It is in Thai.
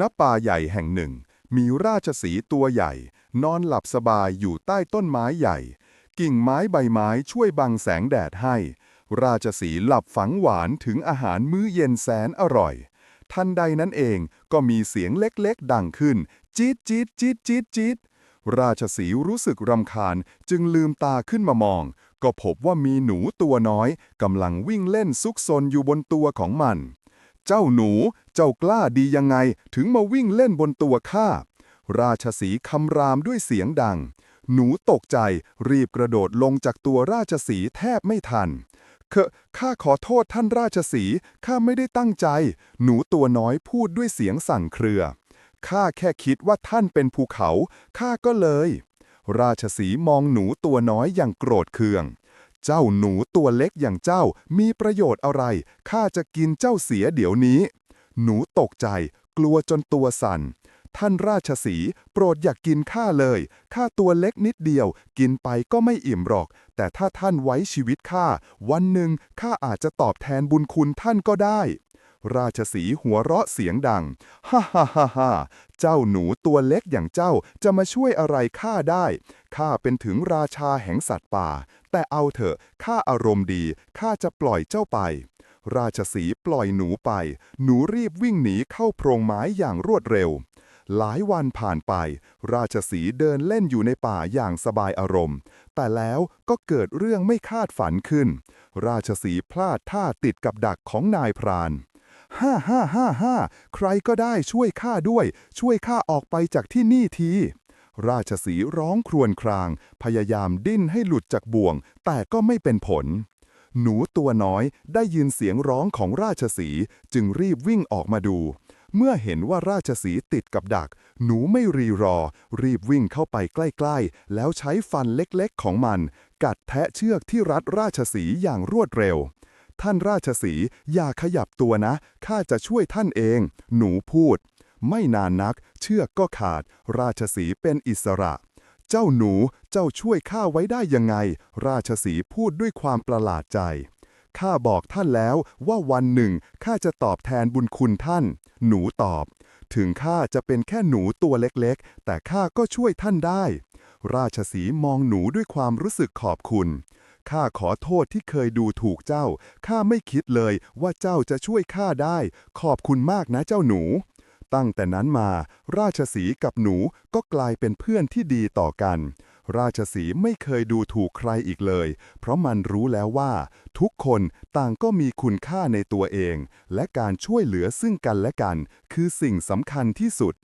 ณป่าใหญ่แห่งหนึ่ง มีราชสีตัวใหญ่ นอนหลับสบายอยู่ใต้ต้นไม้ใหญ่ กิ่งไม้ใบไม้ช่วยบังแสงแดดให้ ราชสีหลับฝังหวานถึงอาหารมื้อเย็นแสนอร่อย ทันใดนั้นเองก็มีเสียงเล็กๆ ดังขึ้น จี๊ดจี๊ดจี๊ดจี๊ดจี๊ดราชสีรู้สึกรำคาญจึงลืมตาขึ้นมามอง ก็พบว่ามีหนูตัวน้อยกำลังวิ่งเล่นซุกซนอยู่บนตัวของมัน เจ้าหนู เจ้ากล้าดียังไง ถึงมาวิ่งเล่นบนตัวข้า ราชสีคำรามด้วยเสียงดัง หนูตกใจรีบกระโดดลงจากตัวราชสีแทบไม่ทันเคข้าขอโทษท่านราชสีข้าไม่ได้ตั้งใจ หนูตัวน้อยพูดด้วยเสียงสั่นเครือ ข้าแค่คิดว่าท่านเป็นภูเขา ข้าก็เลย ราชสีมองหนูตัวน้อยอย่างโกรธเคือง เจ้าหนูตัวเล็กอย่างเจ้ามีประโยชน์อะไร ข้าจะกินเจ้าเสียเดี๋ยวนี้ หนูตกใจ กลัวจนตัวสั่น ท่านราชสีโปรดอย่ากกินข้าเลย ข้าตัวเล็กนิดเดียว กินไปก็ไม่อิ่มหรอก แต่ถ้าท่านไว้ชีวิตข้า วันหนึ่งข้าอาจจะตอบแทนบุญคุณท่านก็ได้ ราชสีหัวเราะเสียงดัง ฮ่าฮ่าฮ่าฮ่าเจ้าหนูตัวเล็กอย่างเจ้าจะมาช่วยอะไรข้าได้ ข้าเป็นถึงราชาแห่งสัตว์ป่า แต่เอาเถอะ ข้าอารมณ์ดี ข้าจะปล่อยเจ้าไป ราชสีปล่อยหนูไป หนูรีบวิ่งหนีเข้าโพรงไม้อย่างรวดเร็วหลายวันผ่านไป ราชสีเดินเล่นอยู่ในป่าอย่างสบายอารมณ์ แต่แล้วก็เกิดเรื่องไม่คาดฝันขึ้น ราชสีพลาดท่าติดกับดักของนายพราน ฮ่าฮ่าฮ่าฮ่าใครก็ได้ช่วยข้าด้วย ช่วยข้าออกไปจากที่นี่ที ราชสีร้องครวญคราง พยายามดิ้นให้หลุดจากบ่วง แต่ก็ไม่เป็นผล หนูตัวน้อยได้ยินเสียงร้องของราชสีจึงรีบวิ่งออกมาดู เมื่อเห็นว่าราชสีติดกับดัก หนูไม่รีรอ รีบวิ่งเข้าไปใกล้ๆ แล้วใช้ฟันเล็กๆของมัน กัดแทะเชือกที่รัดราชสีอย่างรวดเร็ว ท่านราชสีอย่าขยับตัวนะ ข้าจะช่วยท่านเอง หนูพูด ไม่นานนัก เชือกก็ขาด ราชสีเป็นอิสระ เจ้าหนูเจ้าช่วยข้าไว้ได้ยังไง ราชสีพูดด้วยความประหลาดใจ ข้าบอกท่านแล้วว่าวันหนึ่งข้าจะตอบแทนบุญคุณท่าน หนูตอบ ถึงข้าจะเป็นแค่หนูตัวเล็กๆ แต่ข้าก็ช่วยท่านได้ ราชสีมองหนูด้วยความรู้สึกขอบคุณ ข้าขอโทษที่เคยดูถูกเจ้า ข้าไม่คิดเลยว่าเจ้าจะช่วยข้าได้ ขอบคุณมากนะเจ้าหนู ตั้งแต่นั้นมา ราชสีกับหนูก็กลายเป็นเพื่อนที่ดีต่อกัน ราชสีไม่เคยดูถูกใครอีกเลย เพราะมันรู้แล้วว่า ทุกคนต่างก็มีคุณค่าในตัวเอง และการช่วยเหลือซึ่งกันและกัน คือสิ่งสำคัญที่สุด